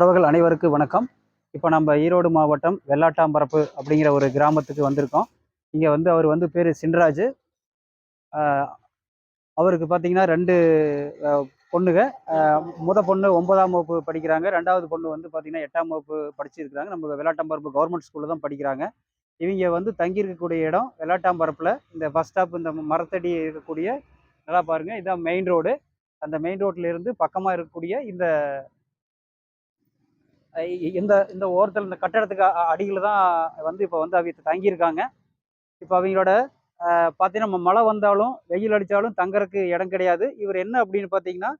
உறவுகள் அனைவருக்கும் வணக்கம். இப்போ நம்ம ஈரோடு மாவட்டம் வெள்ளாட்டாம்பரப்பு அப்படிங்கிற ஒரு கிராமத்துக்கு வந்திருக்கோம். இங்கே வந்து அவர் வந்து பேர் சின்ராஜ். அவருக்கு பார்த்தீங்கன்னா ரெண்டு பொண்ணுங்க. முத பொண்ணு ஒன்பதாம் வகுப்பு படிக்கிறாங்க. ரெண்டாவது பொண்ணு வந்து பார்த்தீங்கன்னா எட்டாம் வகுப்பு படிச்சிருக்கிறாங்க. நம்ம வெள்ளாட்டாம்பரப்பு கவர்மெண்ட் ஸ்கூலில் தான் படிக்கிறாங்க. இவங்க வந்து தங்கியிருக்கக்கூடிய இடம் வெள்ளாட்டாம்பரப்பில். இந்த பஸ் ஸ்டாப் இந்த மரத்தடி இருக்கக்கூடிய நல்லா பாருங்கள் இதுதான் மெயின் ரோடு அந்த மெயின் ரோட்டில் இருந்து பக்கமாக இருக்கக்கூடிய இந்த இந்த இந்த ஓரத்தில் இந்த கட்டடத்துக்கு அடியில் தான் வந்து இப்போ வந்து அவங்க தங்கியிருக்காங்க. இப்போ அவங்களோட பார்த்தீங்கன்னா நம்ம மழை வந்தாலும் வெயில் அடித்தாலும் தங்கறதுக்கு இடம் கிடையாது. இவர் என்ன அப்படின்னு பார்த்தீங்கன்னா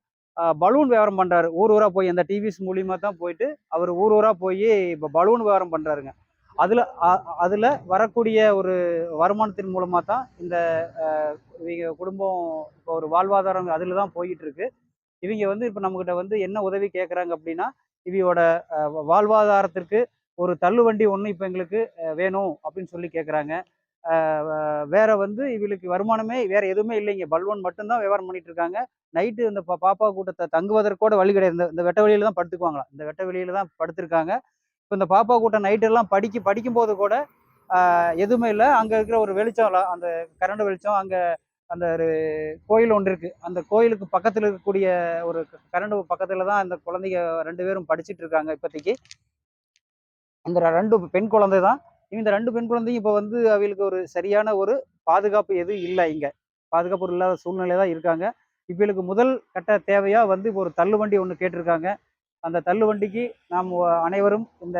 பலூன் வியாபாரம் பண்ணுறாரு ஊர் ஊராக போய் அந்த டிவிஸ் மூலியமாக தான் போயிட்டு அவர் ஊர் ஊராக போய் இப்போ பலூன் வியாபாரம் பண்ணுறாருங்க அதில் அதில் வரக்கூடிய ஒரு வருமானத்தின் மூலமாக தான் இந்த இவங்க குடும்பம் இப்போ ஒரு வாழ்வாதாரம் அதில் தான் போயிட்டுருக்கு இவங்க வந்து இப்போ நம்மக்கிட்ட வந்து என்ன உதவி கேட்குறாங்க அப்படின்னா இவையோட வாழ்வாதாரத்திற்கு ஒரு தள்ளுவண்டி ஒன்று இப்போ எங்களுக்கு வேணும் அப்படின்னு சொல்லி கேட்குறாங்க வேற வந்து இவங்களுக்கு வருமானமே வேற எதுவுமே இல்லைங்க. பல்வன் மட்டும்தான் வியாபாரம் பண்ணிட்டு இருக்காங்க. நைட்டு இந்த பாப்பா கூட்டத்தை தங்குவதற்கூட வழி கிடையாது. இந்த- இந்த வெட்ட வெளியில தான் படுத்துக்குவாங்களாம். இந்த வெட்ட வெளியில தான் படுத்திருக்காங்க. இப்போ இந்த பாப்பா கூட்டம் நைட்டெல்லாம் படிக்க படிக்கும் போது கூட எதுவுமே இல்லை. அங்கே இருக்கிற ஒரு வெளிச்சம் அந்த கரண்ட் வெளிச்சம் அங்கே அந்த ஒரு கோயில் ஒன்று இருக்குது அந்த கோயிலுக்கு பக்கத்தில் இருக்கக்கூடிய ஒரு கரண்ட் பக்கத்தில் தான் அந்த குழந்தைங்க ரெண்டு பேரும் படிச்சுட்டு இருக்காங்க இப்போதைக்கு. இந்த ரெண்டு பெண் குழந்தை தான். இந்த ரெண்டு பெண் குழந்தையும் இப்போ வந்து அவங்களுக்கு ஒரு சரியான ஒரு பாதுகாப்பு எதுவும் இல்லை இங்கே. பாதுகாப்பு இல்லாத சூழ்நிலை தான் இருக்காங்க. இவங்களுக்கு முதல் கட்ட தேவையாக வந்து இப்போ ஒரு தள்ளுவண்டி ஒன்று கேட்டிருக்காங்க. அந்த தள்ளுவண்டிக்கு நாம் அனைவரும் இந்த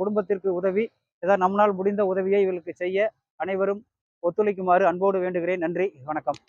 குடும்பத்திற்கு உதவி ஏதாவது நம்மளால் முடிந்த உதவியை இவர்களுக்கு செய்ய அனைவரும் ஒத்துழைக்குமாறு அன்போடு வேண்டுகிறேன். நன்றி. வணக்கம்.